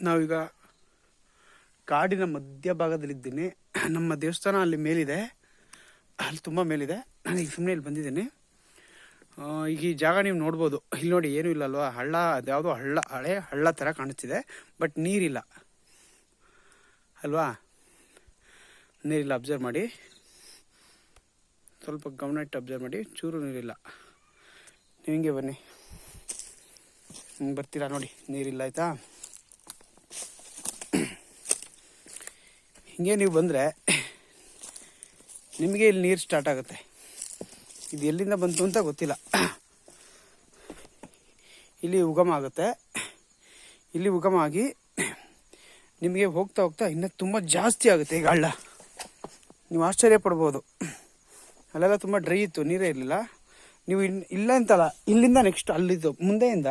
ನಾವೀಗ ಕಾಡಿನ ಮಧ್ಯಭಾಗದಲ್ಲಿದ್ದೀನಿ. ನಮ್ಮ ದೇವಸ್ಥಾನ ಅಲ್ಲಿ ಮೇಲಿದೆ. ಅಲ್ಲಿ ತುಂಬ ಮೇಲಿದೆ. ನಾನು ಈಗ ಸುಮ್ಮನೆ ಇಲ್ಲಿ ಬಂದಿದ್ದೀನಿ. ಈಗ ಈ ಜಾಗ ನೀವು ನೋಡ್ಬೋದು. ಇಲ್ಲಿ ನೋಡಿ ಏನೂ ಇಲ್ಲ ಅಲ್ವಾ? ಹಳ್ಳ, ಅದ್ಯಾವುದೋ ಹಳ್ಳ, ಹಳೆ ಹಳ್ಳ ಥರ ಕಾಣಿಸ್ತಿದೆ. ಬಟ್ ನೀರಿಲ್ಲ. ಅಲ್ವಾ? ನೀರಿಲ್ಲ, ಅಬ್ಸರ್ವ್ ಮಾಡಿ. ಸ್ವಲ್ಪ ಗಮನ ಇಟ್ಟು ಅಬ್ಸರ್ವ್ ಮಾಡಿ. ಚೂರು ನೀರಿಲ್ಲ. ನೀವು ಹಿಂಗೆ ಬನ್ನಿ. ಬರ್ತೀರಾ ನೋಡಿ? ನೀರಿಲ್ಲ, ಆಯಿತಾ? ಹಿಂಗೆ ನೀವು ಬಂದರೆ ನಿಮಗೆ ಇಲ್ಲಿ ನೀರು ಸ್ಟಾರ್ಟ್ ಆಗುತ್ತೆ. ಇದು ಎಲ್ಲಿಂದ ಬಂತು ಅಂತ ಗೊತ್ತಿಲ್ಲ. ಇಲ್ಲಿ ಉಗಮ ಆಗುತ್ತೆ. ಇಲ್ಲಿ ಉಗಮ ಆಗಿ ನಿಮಗೆ ಹೋಗ್ತಾ ಹೋಗ್ತಾ ಇನ್ನೂ ತುಂಬ ಜಾಸ್ತಿ ಆಗುತ್ತೆ ಈಗ ಹಳ್ಳ ನೀವು ಆಶ್ಚರ್ಯ ಪಡ್ಬೋದು. ಅಲ್ಲೆಲ್ಲ ತುಂಬ ಡ್ರೈ ಇತ್ತು, ನೀರೇ ಇರಲಿಲ್ಲ. ನೀವು ಇನ್ ಇಲ್ಲ ಅಂತಲ್ಲ, ಇಲ್ಲಿಂದ ನೆಕ್ಸ್ಟ್ ಅಲ್ಲಿದ್ದು ಮುಂದೆಯಿಂದ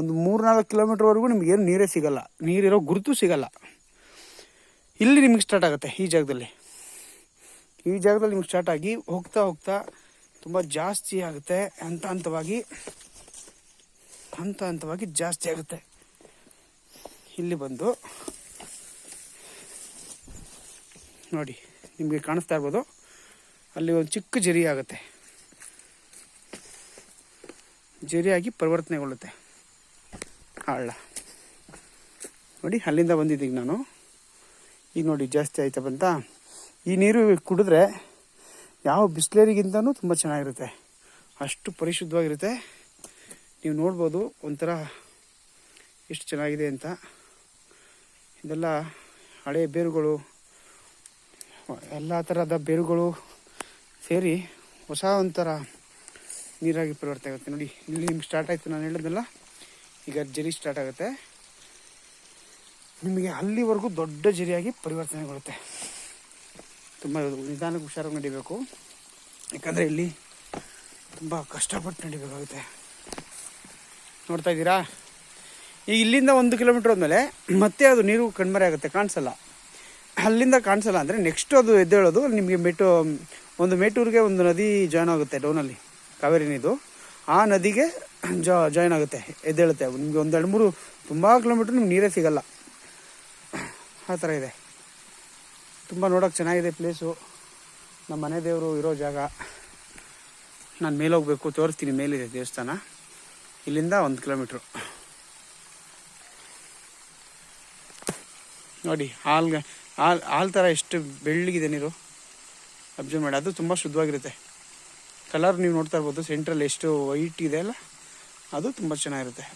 ಒಂದು ಮೂರ್ನಾಲ್ಕು ಕಿಲೋಮೀಟ್ರ್ವರೆಗೂ ನಿಮಗೇನು ನೀರೇ ಸಿಗಲ್ಲ. ನೀರಿರೋ ಗುರುತು ಸಿಗಲ್ಲ. ಇಲ್ಲಿ ನಿಮಗೆ ಸ್ಟಾರ್ಟ್ ಆಗುತ್ತೆ, ಈ ಜಾಗದಲ್ಲಿ. ಈ ಜಾಗದಲ್ಲಿ ನಿಮ್ಗೆ ಸ್ಟಾರ್ಟ್ ಆಗಿ ಹೋಗ್ತಾ ಹೋಗ್ತಾ ತುಂಬ ಜಾಸ್ತಿ ಆಗುತ್ತೆ, ಹಂತ ಹಂತವಾಗಿ ಹಂತ ಹಂತವಾಗಿ ಜಾಸ್ತಿ ಆಗುತ್ತೆ. ಇಲ್ಲಿ ಬಂದು, ನೋಡಿ, ನಿಮಗೆ ಕಾಣಿಸ್ತಾ ಇರ್ಬೋದು, ಅಲ್ಲಿ ಒಂದು ಚಿಕ್ಕ ಜರಿ ಆಗುತ್ತೆ. ಜರಿಯಾಗಿ ಪರಿವರ್ತನೆಗೊಳ್ಳುತ್ತೆ. ಹಳ್ಳ. ನೋಡಿ, ಅಲ್ಲಿಂದ ಬಂದಿದ್ದೀನಿ ನಾನು. ಈಗ ನೋಡಿ ಜಾಸ್ತಿ ಆಯ್ತಾ ಬಂತ? ಈ ನೀರು ಕುಡಿದ್ರೆ ಯಾವ ಬಿಸ್ಲೇರಿಗಿಂತನೂ ತುಂಬ ಚೆನ್ನಾಗಿರುತ್ತೆ. ಅಷ್ಟು ಪರಿಶುದ್ಧವಾಗಿರುತ್ತೆ. ನೀವು ನೋಡ್ಬೋದು ಒಂಥರ ಎಷ್ಟು ಚೆನ್ನಾಗಿದೆ ಅಂತ. ಇದೆಲ್ಲ ಹಳೆ ಬೇರುಗಳು, ಎಲ್ಲ ಥರದ ಬೇರುಗಳು ಸೇರಿ ಹೊಸ ಒಂಥರ ನೀರಾಗಿ ಪರಿವರ್ತನೆ ಆಗುತ್ತೆ. ನೋಡಿ, ಇಲ್ಲಿ ನಿಮ್ಗೆ ಸ್ಟಾರ್ಟ್ ಆಯಿತು, ನಾನು ಹೇಳಿದ್ನಲ್ಲ ಈಗ ಜರಿ ಸ್ಟಾರ್ಟ್ ಆಗುತ್ತೆ. ನಿಮಗೆ ಅಲ್ಲಿವರೆಗೂ ದೊಡ್ಡ ಜರಿಯಾಗಿ ಪರಿವರ್ತನೆಗೊಳ್ಳುತ್ತೆ. ತುಂಬ ನಿಧಾನಕ್ಕೆ ಹುಷಾರಾಗಿ ನಡಿಬೇಕು. ಯಾಕಂದರೆ ಇಲ್ಲಿ ತುಂಬ ಕಷ್ಟಪಟ್ಟು ನಡಿಬೇಕಾಗುತ್ತೆ. ನೋಡ್ತಾ ಇದ್ದೀರಾ? ಈಗ ಇಲ್ಲಿಂದ ಒಂದು ಕಿಲೋಮೀಟ್ರ್ ಆದಮೇಲೆ ಮತ್ತೆ ಅದು ನೀರು ಕಣ್ಮರೆ ಆಗುತ್ತೆ, ಕಾಣಿಸಲ್ಲ. ಅಲ್ಲಿಂದ ಕಾಣಿಸಲ್ಲ ಅಂದರೆ ನೆಕ್ಸ್ಟ್ ಅದು ಎದ್ದೇಳೋದು, ನಿಮಗೆ ಮೆಟ್ಟು ಒಂದು ಮೇಟೂರಿಗೆ ಒಂದು ನದಿ ಜಾಯ್ನ್ ಆಗುತ್ತೆ ಡೌನಲ್ಲಿ ಕಾವೇರಿ ನೀರು. ಆ ನದಿಗೆ ಜಾ ಜಾಯ್ನ್ ಆಗುತ್ತೆ, ಎದ್ದೇಳುತ್ತೆ. ನಿಮಗೆ ಒಂದು ಎರಡು ಮೂರು ತುಂಬ ಕಿಲೋಮೀಟ್ರ್ ನಿಮ್ಗೆ ನೀರೇ ಸಿಗಲ್ಲ. ಆ ಥರ ಇದೆ. ತುಂಬ ನೋಡೋಕೆ ಚೆನ್ನಾಗಿದೆ ಪ್ಲೇಸು. ನಮ್ಮ ಮನೆ ದೇವರು ಇರೋ ಜಾಗ. ನಾನು ಮೇಲೆ ಹೋಗಬೇಕು, ತೋರಿಸ್ತೀನಿ ಮೇಲಿದೆ ದೇವಸ್ಥಾನ. ಇಲ್ಲಿಂದ ಒಂದು ಕಿಲೋಮೀಟ್ರು. ನೋಡಿ, ಹಾಲ್ ಹಾಲು ಹಾಲು ಥರ ಎಷ್ಟು ಬೆಳ್ಳಗಿದೆ ನೀರು. ಅಬ್ಸರ್ವ್ ಮಾಡಿ. ಅದು ತುಂಬ ಶುದ್ಧವಾಗಿರುತ್ತೆ. ಕಲರ್ ನೀವು ನೋಡ್ತಾ ಇರ್ಬೋದು ಸೆಂಟ್ರಲ್ಲಿ ಎಷ್ಟು ವೈಟ್ ಇದೆ ಅಲ್ಲ, ಅದು ತುಂಬ ಚೆನ್ನಾಗಿರುತ್ತೆ.